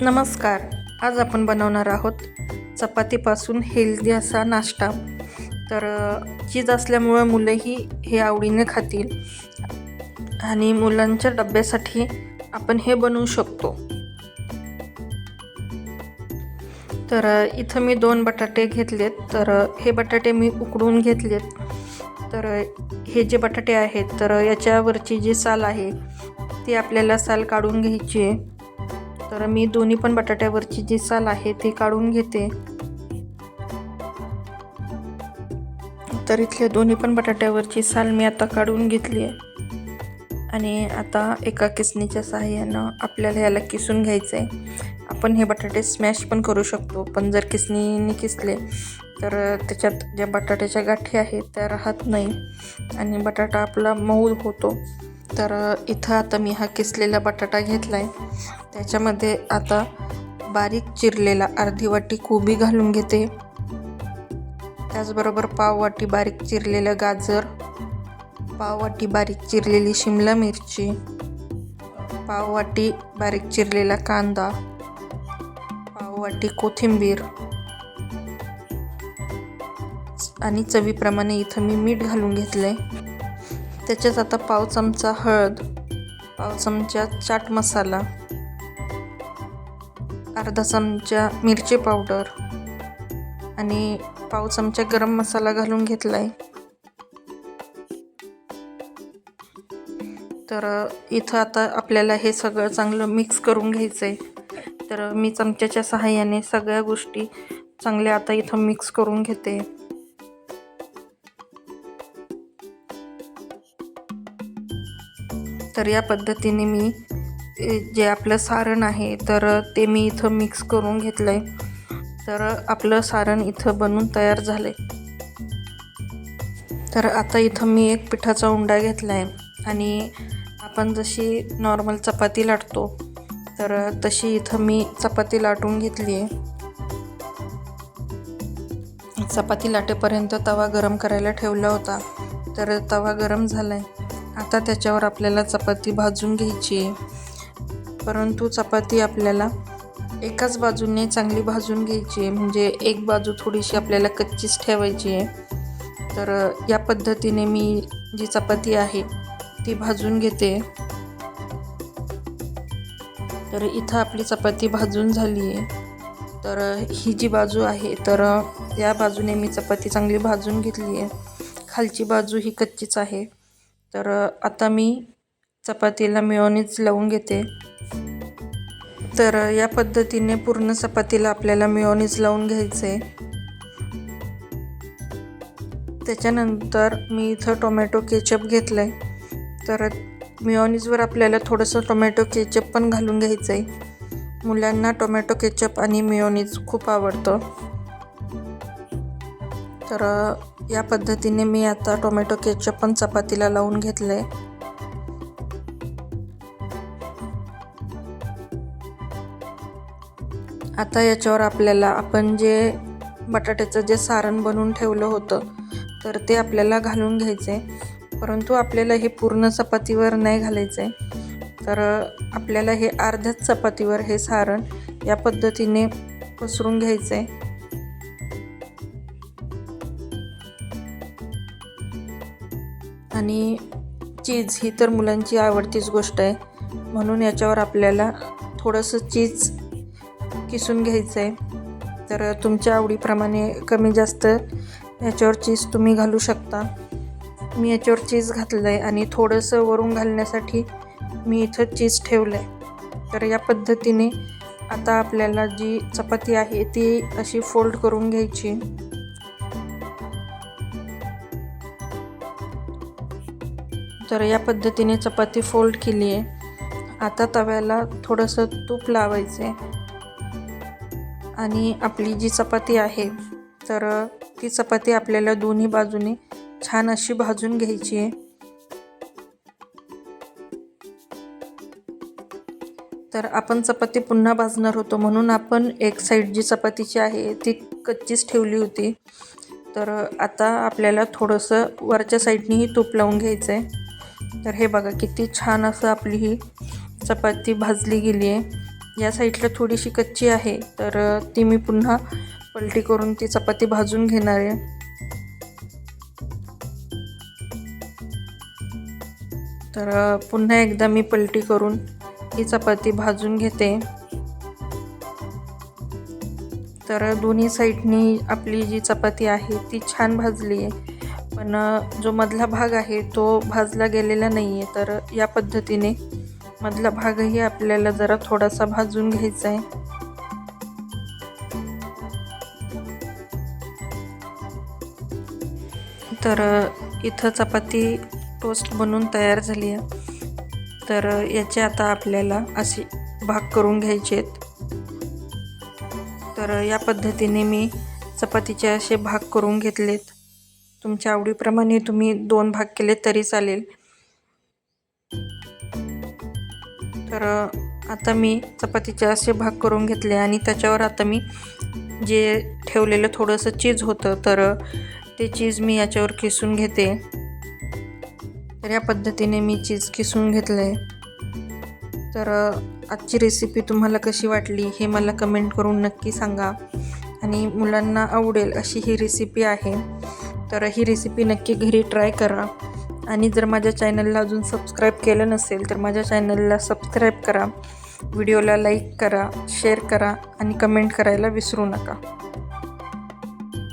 नमस्कार. आज आपण बनवणार आहोत चपातीपासून हेल्दी असा नाश्ता. तर चीज असल्यामुळं मुलंही हे आवडीने खातील आणि मुलांच्या डब्यासाठी आपण हे बनवू शकतो. तर इथं मी दोन बटाटे घेतलेत. तर हे बटाटे मी उकडून घेतलेत. तर हे जे बटाटे आहेत तर याच्यावरची जी साल आहे ती आपल्याला साल काढून घ्यायची आहे. तर मी दोन्ही पण बटाट्यावरची जी साल आहे ती काढून घेते. तर इथल्या दोन्ही पण बटाट्यावरची साल मी आता काढून घेतली आहे. आणि आता एका किसणीच्या सहाय्यानं आपल्याला याला किसून घ्यायचं आहे आपण हे बटाटे स्मॅश पण करू शकतो पण जर किसणीने किसले तर त्याच्यात ज्या बटाट्याच्या गाठी आहेत त्या राहत नाही. आणि बटाटा आपला मऊ होतो. तर इथं आता मी हा किसलेला बटाटा घेतला आहे त्याच्यामध्ये आता बारीक चिरलेला अर्धी वाटी कोबी घालून घेते. त्याचबरोबर पाव वाटी बारीक चिरलेलं गाजर पाव वाटी बारीक चिरलेली शिमला मिरची पाव वाटी बारीक चिरलेला कांदा पाव वाटी कोथिंबीर आणि चवीप्रमाणे इथं मी मीठ घालून घेतलं आहे त्याच्यात आता पाव चमचा हळद पाव चमचा चाट मसाला अर्धा चमचा मिरची पावडर आणि पाव चमचा गरम मसाला घालून घेतला आहे तर इथं आता आपल्याला हे सगळं चांगलं मिक्स करून घ्यायचं आहे तर मी चमच्याच्या सहाय्याने सगळ्या गोष्टी चांगल्या आता इथं मिक्स करून घेते. तर या पद्धतीने मी जे आपलं सारण आहे तर ते मी इथं मिक्स करून घेतलं आहे तर आपलं सारण इथं बनून तयार झालं आहे तर आता इथं मी एक पिठाचा उंडा घेतला आहे आणि आपण जशी नॉर्मल चपाती लाटतो तर तशी इथं मी चपाती लाटून घेतली आहे चपाती लाटेपर्यंत तवा गरम करायला ठेवला होता तर तवा गरम झाला आहे आता त्याच्यावर आपल्याला चपाती भाजून घ्यायची आहे. परंतु चपाती आपल्याला एकाच बाजूने चांगली भाजून घ्यायची आहे. म्हणजे एक बाजू थोडीशी आपल्याला कच्चीच ठेवायची आहे. तर या पद्धतीने मी जी चपाती आहे ती भाजून घेते. तर इथं आपली चपाती भाजून झाली आहे. तर ही जी बाजू आहे तर या बाजूने मी चपाती चांगली भाजून घेतली आहे. खालची बाजू ही कच्चीच आहे. तर आता मी चपातीला मिओनीज लावून घेते. तर या पद्धतीने पूर्ण चपातीला आपल्याला मिओनीज लावून घ्यायचं आहे त्याच्यानंतर मी इथं टोमॅटो केचप घेतलं आहे तर मिओनीजवर आपल्याला थोडंसं टोमॅटो केचप पण घालून घ्यायचं आहे मुलांना टोमॅटो केचप आणि मिओनीज खूप आवडतं. तर या पद्धतीने मी आता टोमॅटो केचप पण चपातीला लावून घेतलं आहे आता याच्यावर आपल्याला आपण जे बटाट्याचं जे सारण बनवून ठेवलं होतं तर ते आपल्याला घालून घ्यायचं आहे परंतु आपल्याला हे पूर्ण चपातीवर नाही घालायचं आहे तर आपल्याला हे अर्ध्याच चपातीवर हे सारण या पद्धतीने पसरून घ्यायचं आहे आणि चीज ही तर मुलांची आवडतीच गोष्ट आहे. म्हणून याच्यावर आपल्याला थोडंसं चीज किसून घ्यायचं आहे तर तुमच्या आवडीप्रमाणे कमी जास्त याच्यावर चीज तुम्ही घालू शकता. मी याच्यावर चीज घातलं आहे आणि थोडंसं वरून घालण्यासाठी मी इथं चीज ठेवलं आहे तर या पद्धतीने आता आपल्याला जी चपाती आहे ती अशी फोल्ड करून घ्यायची. तर या पद्धतीने चपाती फोल्ड केली आहे. आता तव्याला थोडंसं तूप लावायचं आहे आणि आपली जी चपाती आहे तर ती चपाती आपल्याला दोन्ही बाजूने छान अशी भाजून घ्यायची आहे. तर आपण चपाती पुन्हा भाजणार होतो म्हणून आपण एक साईड जी चपातीची आहे ती कच्चीच ठेवली होती. तर आता आपल्याला थोडंसं वरच्या साईडनेही तूप लावून घ्यायचं आहे तर हे बघा किती छान असं आपली ही चपाती भाजली गेली आहे. या साईडला थोडीशी कच्ची आहे तर ती मी पुन्हा पलटी करून ती चपाती भाजून घेणार आहे. तर पुन्हा एकदा मी पलटी करून ही चपाती भाजून घेते. तर दोन्ही साईडनी आपली जी चपाती आहे ती छान भाजली आहे. पण जो मधला भाग आहे तो भाजला गेलेला नाही आहे तर या पद्धतीने मधला भागही आपल्याला जरा थोडासा भाजून घ्यायचा आहे. तर इथं चपाती टोस्ट बनून तयार झाली आहे. तर याचे आता आपल्याला असे भाग करून घ्यायचे आहेत. तर या पद्धतीने मी चपातीचे असे भाग करून घेतलेत. तुमच्या आवडीप्रमाणे तुम्ही दोन भाग केले तरी चालेल. तर आता मी चपातीचे असे भाग करून घेतले आणि त्याच्यावर आता मी जे ठेवलेलं थोडंसं चीज होतं तर ते चीज मी याच्यावर किसून घेते. तर या पद्धतीने मी चीज किसून घेतलं आहे तर आजची रेसिपी तुम्हाला कशी वाटली हे मला कमेंट करून नक्की सांगा. आणि मुलांना आवडेल अशी ही रेसिपी आहे. तर ही रेसिपी नक्की घरी ट्राय करा. आणि जर माझ्या चॅनलला अजून सबस्क्राईब केलं नसेल तर माझ्या चॅनलला सबस्क्राईब करा. व्हिडिओला लाईक करा शेअर करा आणि कमेंट करायला विसरू नका.